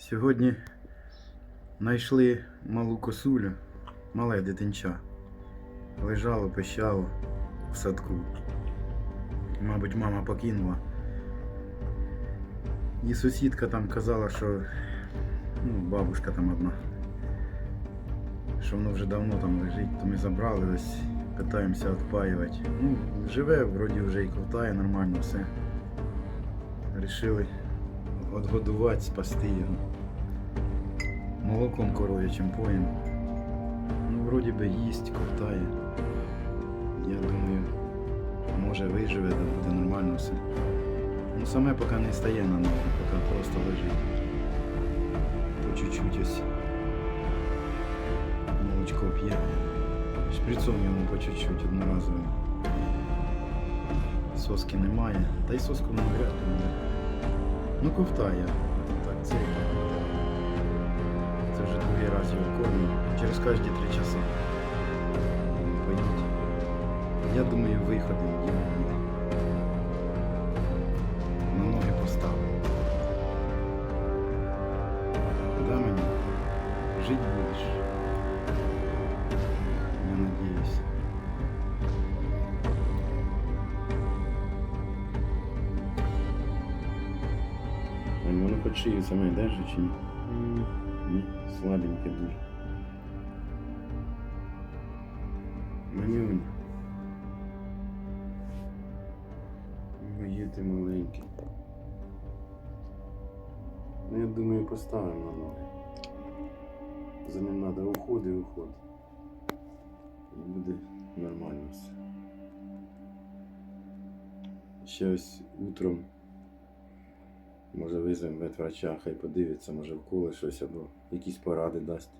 Сьогодні знайшли малу косулю, мале дитинча. Лежало, пищало в садку. Мабуть, мама покинула. І сусідка там казала, що ну, бабушка там одна. Що воно вже давно там лежить, то ми забрали ось, питаємося відпаювати. Ну, живе, вроді вже і ковтає нормально все. Рішили відгодувати, спасти його. Молоком коров'ячим поїм. Ну, вроді би їсть, ковтає. Я думаю, може виживе, да буде нормально все. Ну саме поки не стає на ноги, поки просто лежить. По чуть-чуть ось. Молочко п'є. Шприцом йому по чуть-чуть одноразово. Соски немає. Та й соску не вряд ли буде. Ну ковтає. Так, це. Це вже другий раз його кормлю. Через кожні три часи. Поїдь. Я думаю, виходимо йому Ань, Воно хоч шию саме держить чи ні? Ні, слабеньке дуже. Манюнь. Мої ти маленький. Ну, я думаю, поставимо на ноги. За ним треба уход і уход. І буде нормально все. Ще ось утром Може визвемо ветврача, хай подивиться, може вколе щось або якісь поради дасть.